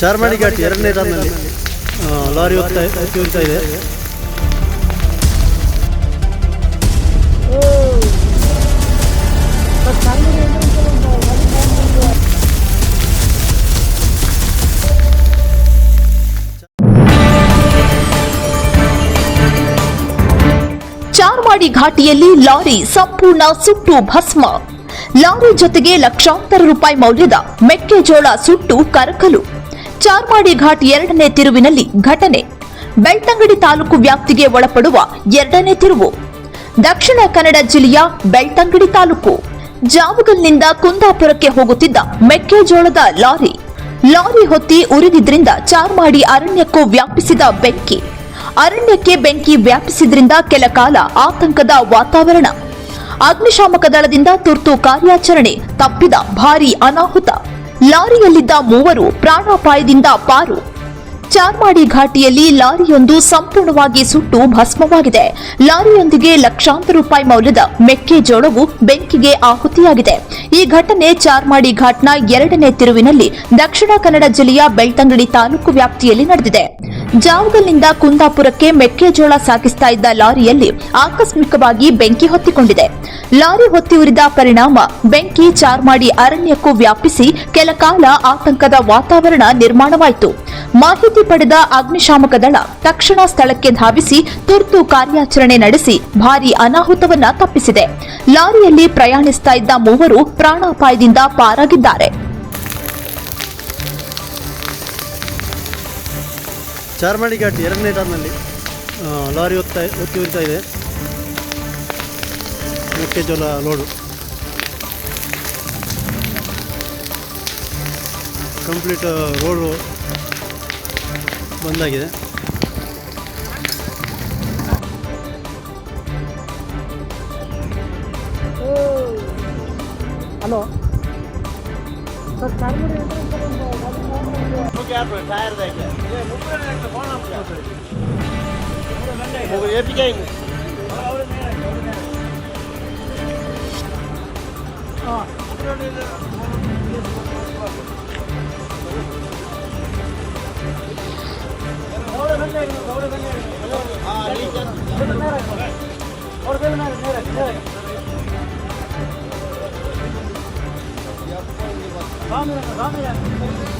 ಚಾರ್ಮಾಡಿ ಘಾಟ್ ಎರಡನೇ ಟರ್ನಲ್ಲಿ ಲಾರಿ ಹೋಗ್ತಾ ಹೋಗ್ತಾ ಇದೆ. ಚಾರ್ಮಾಡಿ ಘಾಟಿಯಲ್ಲಿ ಲಾರಿ ಸಂಪೂರ್ಣ ಸುಟ್ಟು ಭಸ್ಮ. ಲಾರಿ ಜೊತೆಗೆ ಲಕ್ಷಾಂತರ ರೂಪಾಯಿ ಮೌಲ್ಯದ ಮೆಕ್ಕೆಜೋಳ ಸುಟ್ಟು ಕರಕಲು. ಚಾರ್ಮಾಡಿ ಘಾಟ್ ಎರಡನೇ ತಿರುವಿನಲ್ಲಿ ಘಟನೆ. ಬೆಳ್ತಂಗಡಿ ತಾಲೂಕು ವ್ಯಾಪ್ತಿಗೆ ಒಳಪಡುವ ಎರಡನೇ ತಿರುವು. ದಕ್ಷಿಣ ಕನ್ನಡ ಜಿಲ್ಲೆಯ ಬೆಳ್ತಂಗಡಿ ತಾಲೂಕು. ಜಾವಗಲ್ನಿಂದ ಕುಂದಾಪುರಕ್ಕೆ ಹೋಗುತ್ತಿದ್ದ ಮೆಕ್ಕೆಜೋಳದ ಲಾರಿ. ಲಾರಿ ಹೊತ್ತಿ ಉರಿದಿದ್ರಿಂದ ಚಾರ್ಮಾಡಿ ಅರಣ್ಯಕ್ಕೂ ವ್ಯಾಪಿಸಿದ ಬೆಂಕಿ. ಅರಣ್ಯಕ್ಕೆ ಬೆಂಕಿ ವ್ಯಾಪಿಸಿದ್ರಿಂದ ಕೆಲ ಕಾಲ ಆತಂಕದ ವಾತಾವರಣ. ಅಗ್ನಿಶಾಮಕ ದಳದಿಂದ ತುರ್ತು ಕಾರ್ಯಾಚರಣೆ ತಪ್ಪಿದ ಭಾರೀ ಅನಾಹುತ. ಲಾರಿಯಲ್ಲಿದ್ದ ಮೂವರು ಪ್ರಾಣಾಪಾಯದಿಂದ ಪಾರು. ಚಾರ್ಮಾಡಿ ಘಾಟಿಯಲ್ಲಿ ಲಾರಿಯೊಂದು ಸಂಪೂರ್ಣವಾಗಿ ಸುಟ್ಟು ಭಸ್ಮವಾಗಿದೆ. ಲಾರಿಯೊಂದಿಗೆ ಲಕ್ಷಾಂತರ ರೂಪಾಯಿ ಮೌಲ್ಯದ ಮೆಕ್ಕೆಜೋಳವು ಬೆಂಕಿಗೆ ಆಹುತಿಯಾಗಿದೆ. ಈ ಘಟನೆ ಚಾರ್ಮಾಡಿ ಘಾಟ್ನ ಎರಡನೇ ತಿರುವಿನಲ್ಲಿ ದಕ್ಷಿಣ ಕನ್ನಡ ಜಿಲ್ಲೆಯ ಬೆಳ್ತಂಗಡಿ ತಾಲೂಕು ವ್ಯಾಪ್ತಿಯಲ್ಲಿ ನಡೆದಿದೆ. ಜಾವಗಲ್ನಿಂದ ಕುಂದಾಪುರಕ್ಕೆ ಮೆಕ್ಕೆಜೋಳ ಸಾಗಿಸ್ತಾ ಇದ್ದ ಲಾರಿಯಲ್ಲಿ ಆಕಸ್ಮಿಕವಾಗಿ ಬೆಂಕಿ ಹೊತ್ತಿಕೊಂಡಿದೆ. ಲಾರಿ ಹೊತ್ತಿ ಉರಿದ ಪರಿಣಾಮ ಬೆಂಕಿ ಚಾರ್ಮಾಡಿ ಅರಣ್ಯಕ್ಕೂ ವ್ಯಾಪಿಸಿ ಕೆಲ ಕಾಲ ಆತಂಕದ ವಾತಾವರಣ ನಿರ್ಮಾಣವಾಯಿತು. ಮಾಹಿತಿ ಪಡೆದ ಅಗ್ನಿಶಾಮಕ ದಳ ತಕ್ಷಣ ಸ್ಥಳಕ್ಕೆ ಧಾವಿಸಿ ತುರ್ತು ಕಾರ್ಯಾಚರಣೆ ನಡೆಸಿ ಭಾರೀ ಅನಾಹುತವನ್ನ ತಪ್ಪಿಸಿದೆ. ಲಾರಿಯಲ್ಲಿ ಪ್ರಯಾಣಿಸ್ತಾ ಇದ್ದ ಮೂವರು ಪ್ರಾಣಾಪಾಯದಿಂದ ಪಾರಾಗಿದ್ದಾರೆ. ಚಾರ್ಮಾಡಿ ಘಾಟ್ ಎರಡನೇ ಟರ್ನಲ್ಲಿ ಲಾರಿ ಹೊತ್ತಾ ಹೊತ್ತಿ ಹೋಗ್ತಾ ಇದೆ. ಮೆಕ್ಕೆಜೋಳ ಲೋಡು ಕಂಪ್ಲೀಟ್ ರೋಡು ಬಂದಾಗಿದೆ. ಹಲೋ. ಸರ್ आप टायर देंगे ये मुंबई में तो कौन आप क्या वो ये भी जाएँगे हाँ और बंदे और बंदे हाँ ठीक है और बंदे मेरे मेरे मेरे राम राम राम